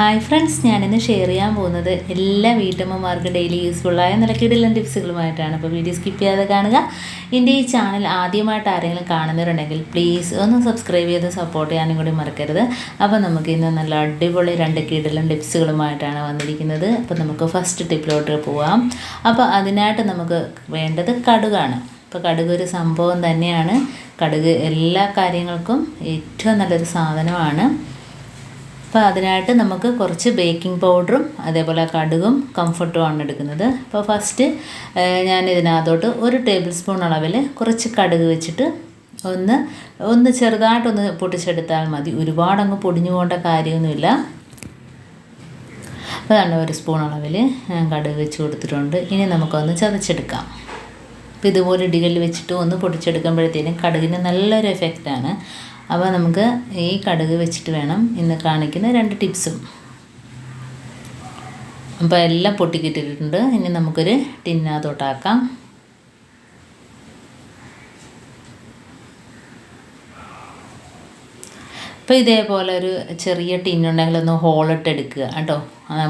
Hi friends ഞാനിന്ന് share ചെയ്യാൻ പോകുന്നത് എല്ലാ വീട്ടമ്മമാർക്കും ഡെയിലി യൂസ്ഫുള്ളായ നിലക്കിടലും ടിപ്സുകളുമായിട്ടാണ് അപ്പോൾ വീഡിയോ സ്കിപ്പ് ചെയ്യാതെ കാണുക. എന്റെ ഈ ചാനൽ ആദ്യമായിട്ട് ആരെങ്കിലും കാണുന്നവരുണ്ടെങ്കിൽ പ്ലീസ് ഒന്ന് സബ്സ്ക്രൈബ് ചെയ്ത് സപ്പോർട്ട് ചെയ്യാനും കൂടി മറക്കരുത്. അപ്പോൾ നമുക്ക് ഇന്ന് നല്ല അടിപൊളി രണ്ട് കിടിലൻ ടിപ്സുകളുമായിട്ടാണ് വന്നിരിക്കുന്നത്. അപ്പോൾ നമുക്ക് ഫസ്റ്റ് ടിപ്പിലോട്ട് പോവാം. അപ്പോൾ അതിനായിട്ട് നമുക്ക് വേണ്ടത് കടുകാണ്. ഇപ്പോൾ കടുക് ഒരു സംഭവം തന്നെയാണ്. കടുക് എല്ലാ കാര്യങ്ങൾക്കും ഏറ്റവും നല്ലൊരു സാധനമാണ്. അപ്പോൾ അതിനായിട്ട് നമുക്ക് കുറച്ച് ബേക്കിംഗ് പൗഡറും അതേപോലെ കടുകും കംഫർട്ടും ആണ് എടുക്കുന്നത്. അപ്പോൾ ഫസ്റ്റ് ഞാൻ ഇതിനകത്തോട്ട് ഒരു ടേബിൾ സ്പൂൺ അളവിൽ കുറച്ച് കടുക് വെച്ചിട്ട് ഒന്ന് ഒന്ന് ചെറുതായിട്ടൊന്ന് പൊട്ടിച്ചെടുത്താൽ മതി. ഒരുപാടങ്ങ് പൊടിഞ്ഞു പോകേണ്ട കാര്യമൊന്നുമില്ല. അതാണ് ഒരു സ്പൂൺ അളവിൽ കടുക് വെച്ച് കൊടുത്തിട്ടുണ്ട്. ഇനി നമുക്കൊന്ന് ചതച്ചെടുക്കാം. അപ്പോൾ ഇതുപോലെ ഇടികളിൽ വെച്ചിട്ട് ഒന്ന് പൊടിച്ചെടുക്കുമ്പോഴത്തേനും കടുകിന് നല്ലൊരു എഫക്റ്റാണ് അപ്പോൾ നമുക്ക് ഈ കടുക് വെച്ചിട്ട് വേണം ഇന്ന് കാണിക്കുന്ന രണ്ട് ടിപ്സും. അപ്പോൾ എല്ലാം പൊട്ടിക്കിട്ടിട്ടുണ്ട്. ഇനി നമുക്കൊരു ടിന്നകത്തോട്ടാക്കാം അപ്പോൾ ഇതേപോലെ ഒരു ചെറിയ ടിന്നുണ്ടെങ്കിൽ ഒന്ന് ഹോളിട്ട് എടുക്കുക കേട്ടോ.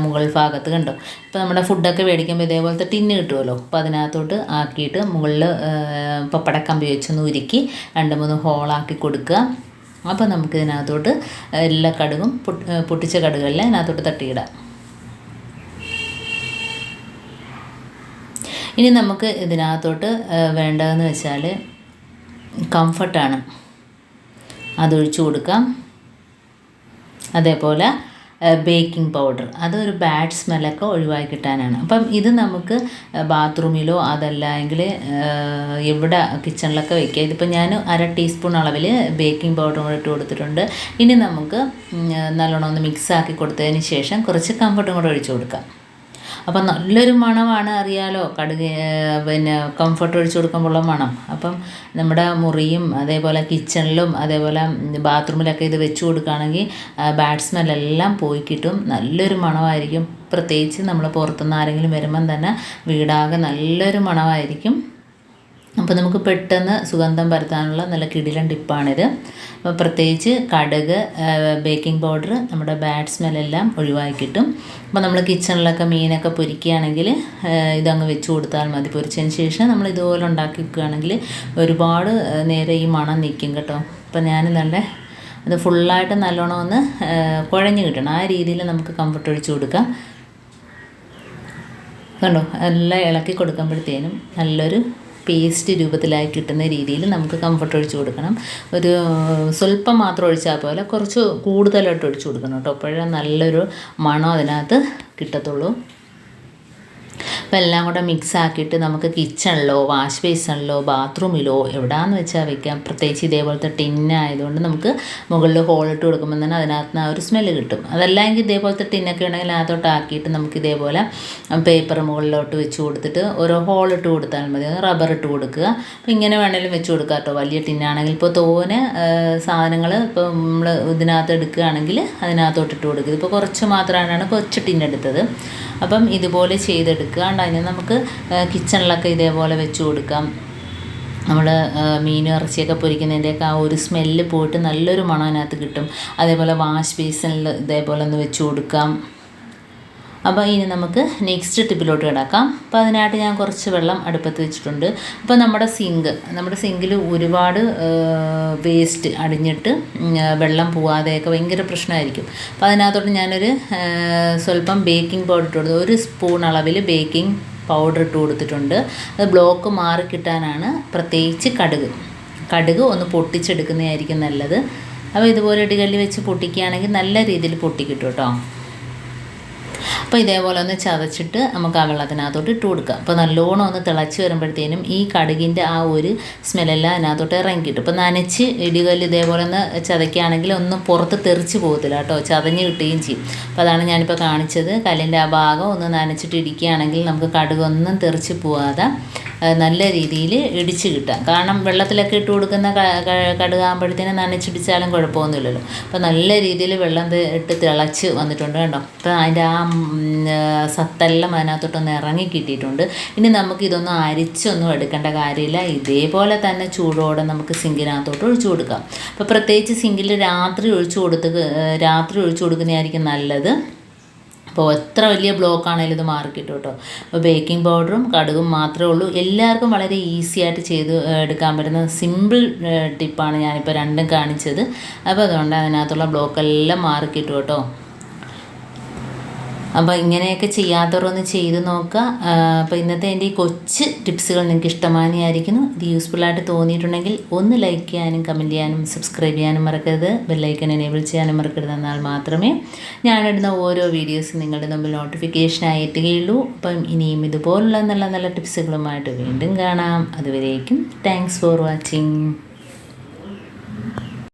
മുകൾ ഭാഗത്ത് കണ്ടോ? ഇപ്പോൾ നമ്മുടെ ഫുഡൊക്കെ മേടിക്കുമ്പോൾ ഇതേപോലത്തെ ടിന്ന് കിട്ടുമല്ലോ. അപ്പോൾ അതിനകത്തോട്ട് ആക്കിയിട്ട് മുകളിൽ പപ്പടക്കമ്പി വെച്ചൊന്ന് ഉരുക്കി രണ്ട് മൂന്ന് ഹോളാക്കി കൊടുക്കുക. അപ്പോൾ നമുക്ക് ഇതിനകത്തോട്ട് എല്ലാ കടുകും പൊട്ടിച്ച കടുകളെല്ലാം ഇതിനകത്തോട്ട് തട്ടിയിടാം. ഇനി നമുക്ക് ഇതിനകത്തോട്ട് വേണ്ടതെന്ന് വെച്ചാൽ കംഫർട്ടാണ് അതൊഴിച്ചു കൊടുക്കാം. അതേപോലെ ബേക്കിംഗ് പൗഡർ അതൊരു ബാഡ് സ്മെല്ലൊക്കെ ഒഴിവാക്കി കിട്ടാനാണ്. അപ്പം ഇത് നമുക്ക് ബാത്റൂമിലോ അതല്ല എങ്കിൽ എവിടെ കിച്ചണിലൊക്കെ വയ്ക്കുക ഇതിപ്പോൾ ഞാൻ അര ടീസ്പൂൺ അളവിൽ ബേക്കിംഗ് പൗഡർ കൂടെ ഇട്ട് കൊടുത്തിട്ടുണ്ട്. ഇനി നമുക്ക് നല്ലോണം ഒന്ന് മിക്സ് ആക്കി കൊടുത്തതിന് ശേഷം കുറച്ച് കംഫർട്ടും കൂടെ ഒഴിച്ചു കൊടുക്കാം. അപ്പം നല്ലൊരു മണമാണ് അറിയാലോ. കടുക് പിന്നെ കംഫർട്ട് ഒഴിച്ചു കൊടുക്കുമ്പോഴുള്ള മണം. അപ്പം നമ്മുടെ മുറിയും അതേപോലെ കിച്ചണിലും അതേപോലെ ബാത്റൂമിലൊക്കെ ഇത് വെച്ച് കൊടുക്കുകയാണെങ്കിൽ ബാഡ് സ്മെല്ലെല്ലാം പോയി കിട്ടും. നല്ലൊരു മണമായിരിക്കും. പ്രത്യേകിച്ച് നമ്മൾ പുറത്തുനിന്ന് ആരെങ്കിലും വരുമ്പം തന്നെ വീടാകെ നല്ലൊരു മണമായിരിക്കും. അപ്പോൾ നമുക്ക് പെട്ടെന്ന് സുഗന്ധം പരത്താനുള്ള നല്ല കിടിലൻ ടിപ്പാണിത്. അപ്പോൾ പ്രത്യേകിച്ച് കടുക് ബേക്കിംഗ് പൗഡർ നമ്മുടെ ബാഡ് സ്മെല്ലെല്ലാം ഒഴിവാക്കി കിട്ടും. അപ്പോൾ നമ്മൾ കിച്ചണിലൊക്കെ മീനൊക്കെ പൊരിക്കുകയാണെങ്കിൽ ഇതങ്ങ് വെച്ച് കൊടുത്താൽ മതി. പൊരിച്ചതിന് ശേഷം നമ്മൾ ഇതുപോലെ ഉണ്ടാക്കി വെക്കുകയാണെങ്കിൽ ഒരുപാട് നേരം ഈ മണം നിൽക്കും കേട്ടോ. അപ്പോൾ ഞാൻ നല്ല അത് ഫുള്ളായിട്ട് നല്ലോണം ഒന്ന് കുഴഞ്ഞു കിട്ടണം. ആ രീതിയിൽ നമുക്ക് കംഫർട്ട് ഒഴിച്ച് കൊടുക്കാം. കണ്ടോ? എല്ലാം ഇളക്കി കൊടുക്കുമ്പോഴത്തേനും നല്ലൊരു പേസ്റ്റ് രൂപത്തിലായി കിട്ടുന്ന രീതിയിൽ നമുക്ക് കംഫർട്ട് ഒഴിച്ച് കൊടുക്കണം. ഒരു സ്വല്പം മാത്രം ഒഴിച്ചാൽ പോലെ കുറച്ച് കൂടുതലായിട്ട് ഒഴിച്ച് കൊടുക്കണം കേട്ടോ. അപ്പോഴേ നല്ലൊരു മണം അതിനകത്ത് കിട്ടത്തുള്ളൂ. അപ്പോൾ എല്ലാം കൂടെ മിക്സ് ആക്കിയിട്ട് നമുക്ക് കിച്ചണിലോ വാഷ് ബേസിനിലോ ബാത്റൂമിലോ എവിടെയാണെന്ന് വെച്ചാൽ വെക്കാം. പ്രത്യേകിച്ച് ഇതേപോലത്തെ ടിന്നായതുകൊണ്ട് നമുക്ക് മുകളിൽ ഹോളിട്ട് കൊടുക്കുമ്പോൾ തന്നെ അതിനകത്ത് ആ ഒരു സ്മെല്ല് കിട്ടും. അതല്ലെങ്കിൽ ഇതേപോലത്തെ ടിന്നൊക്കെ ഉണ്ടെങ്കിൽ അതിനകത്തോട്ട് ആക്കിയിട്ട് നമുക്ക് ഇതേപോലെ പേപ്പർ മുകളിലോട്ട് വെച്ച് കൊടുത്തിട്ട് ഓരോ ഹോളിട്ട് കൊടുത്താൽ മതി. റബ്ബർ ഇട്ട് കൊടുക്കുക. അപ്പോൾ ഇങ്ങനെ വേണമെങ്കിലും വെച്ച് കൊടുക്കുക കേട്ടോ. വലിയ ടിന്നാണെങ്കിൽ ഇപ്പോൾ തോനെ സാധനങ്ങൾ ഇപ്പോൾ നമ്മൾ ഇതിനകത്ത് എടുക്കുകയാണെങ്കിൽ അതിനകത്തോട്ട് ഇട്ട് കൊടുക്കുക. ഇപ്പോൾ കുറച്ച് മാത്രമാണ് കൊച്ചു ടിന്നെടുത്തത് അപ്പം ഇതുപോലെ ചെയ്തെടുക്കുക. അതിന് നമുക്ക് കിച്ചണിലൊക്കെ ഇതേപോലെ വെച്ച് കൊടുക്കാം. നമ്മൾ മീനും ഇറച്ചിയൊക്കെ പൊരിക്കുന്നതിന്റെയൊക്കെ ആ ഒരു സ്മെല്ല് പോയിട്ട് നല്ലൊരു മണം അതിനകത്ത് കിട്ടും. അതേപോലെ വാഷ് ബേസിനിൽ ഇതേപോലെ ഒന്ന് വെച്ച് കൊടുക്കാം. അപ്പോൾ ഇനി നമുക്ക് നെക്സ്റ്റ് ടിപ്പിലോട്ട് കിടക്കാം. അപ്പോൾ അതിനായിട്ട് ഞാൻ കുറച്ച് വെള്ളം അടുപ്പത്ത് വെച്ചിട്ടുണ്ട്. അപ്പോൾ നമ്മുടെ സിങ്ക് നമ്മുടെ സിങ്കിൽ ഒരുപാട് വേസ്റ്റ് അടിഞ്ഞിട്ട് വെള്ളം പോവാതെയൊക്കെ ഭയങ്കര പ്രശ്നമായിരിക്കും. അപ്പോൾ അതിനകത്തോട്ട് ഞാനൊരു സ്വല്പം ബേക്കിംഗ് പൗഡർ ഇട്ട് കൊടുത്തു ഒരു സ്പൂൺ അളവിൽ ബേക്കിംഗ് പൗഡർ ഇട്ട് കൊടുത്തിട്ടുണ്ട്. അത് ബ്ലോക്ക് മാറി കിട്ടാനാണ് പ്രത്യേകിച്ച് കടുക്. കടുക് ഒന്ന് പൊട്ടിച്ചെടുക്കുന്നതായിരിക്കും നല്ലത്. അപ്പോൾ ഇതുപോലെ ഇടികല്ലി വെച്ച് പൊട്ടിക്കുകയാണെങ്കിൽ നല്ല രീതിയിൽ പൊട്ടിക്കിട്ടും കേട്ടോ. അപ്പോൾ ഇതേപോലെ ഒന്ന് ചതച്ചിട്ട് നമുക്ക് ആ വെള്ളത്തിനകത്തോട്ട് ഇട്ട് കൊടുക്കുക അപ്പോൾ നല്ലോണം ഒന്ന് തിളച്ച് വരുമ്പോഴത്തേനും ഈ കടുകിന്റെ ആ ഒരു സ്മെല്ലെല്ലാം അതിനകത്തോട്ട് ഇറങ്ങി കിട്ടും ഇപ്പോൾ നനച്ച് ഇടികല്ല് ഇതേപോലെ ഒന്ന് ചതയ്ക്കുകയാണെങ്കിൽ ഒന്നും പുറത്ത് തെറിച്ച് പോകത്തില്ല കേട്ടോ. ചതഞ്ഞ് കിട്ടുകയും ചെയ്യും. അപ്പോൾ അതാണ് ഞാനിപ്പോൾ കാണിച്ചത്. കല്ലിന്റെ ആ ഭാഗം ഒന്ന് നനച്ചിട്ട് ഇടിക്കുകയാണെങ്കിൽ നമുക്ക് കടുകൊന്നും തെറിച്ച് പോകാതെ നല്ല രീതിയിൽ ഇടിച്ച് കിട്ടാം കാരണം വെള്ളത്തിലൊക്കെ ഇട്ട് കൊടുക്കുന്ന കടുകാകുമ്പോഴത്തേനും നനച്ചിടിച്ചാലും കുഴപ്പമൊന്നുമില്ലല്ലോ. അപ്പോൾ നല്ല രീതിയിൽ വെള്ളം ഇട്ട് തിളച്ച് വന്നിട്ടുണ്ട് കേട്ടോ. അപ്പോൾ അതിന്റെ ആ സത്തെല്ലാം അതിനകത്തോട്ടൊന്ന് ഇറങ്ങി കിട്ടിയിട്ടുണ്ട്. ഇനി നമുക്ക് ഇതൊന്നും അരിച്ചൊന്നും എടുക്കേണ്ട കാര്യമില്ല. ഇതേപോലെ തന്നെ ചൂടോടെ നമുക്ക് സിങ്കിനകത്തോട്ട് ഒഴിച്ചു കൊടുക്കാം. അപ്പോൾ പ്രത്യേകിച്ച് സിങ്കിൽ രാത്രി ഒഴിച്ചു കൊടുത്ത് രാത്രി ഒഴിച്ചു കൊടുക്കുന്നതായിരിക്കും നല്ലത്. അപ്പോൾ എത്ര വലിയ ബ്ലോക്ക് ആണെങ്കിലും ഇത് മാർക്കിട്ടു കേട്ടോ അപ്പോൾ ബേക്കിംഗ് പൗഡറും കടുകും മാത്രമേ ഉള്ളൂ. എല്ലാവർക്കും വളരെ ഈസി ആയിട്ട് ചെയ്ത് എടുക്കാൻ പറ്റുന്ന സിമ്പിൾ ടിപ്പാണ് ഞാനിപ്പോൾ രണ്ടും കാണിച്ചത്. അപ്പോൾ അതുകൊണ്ട് അതിനകത്തുള്ള ബ്ലോക്കെല്ലാം മാറിക്കിട്ടും കേട്ടോ. അപ്പോൾ ഇങ്ങനെയൊക്കെ ചെയ്യാത്തവരൊന്ന് ചെയ്ത് നോക്കുക. അപ്പോൾ ഇന്നത്തെ എന്റെ ഈ കൊച്ച് ടിപ്സുകൾ നിങ്ങൾക്ക് ഇഷ്ടമാനിയായിരിക്കുന്നു ഇത് യൂസ്ഫുള്ളായിട്ട് തോന്നിയിട്ടുണ്ടെങ്കിൽ ഒന്ന് ലൈക്ക് ചെയ്യാനും കമന്റ് ചെയ്യാനും സബ്സ്ക്രൈബ് ചെയ്യാനും മറക്കരുത്. ബെല്ലൈക്കൻ എനേബിൾ ചെയ്യാനും മറക്കരുത് എന്നാൽ മാത്രമേ ഞാനിടുന്ന ഓരോ വീഡിയോസും നിങ്ങളുടെ മുമ്പിൽ നോട്ടിഫിക്കേഷനായി എത്തുകയുള്ളൂ അപ്പം ഇനിയും ഇതുപോലുള്ള നല്ല നല്ല ടിപ്സുകളുമായിട്ട് വീണ്ടും കാണാം. അതുവരേക്കും താങ്ക്സ് ഫോർ വാച്ചിങ്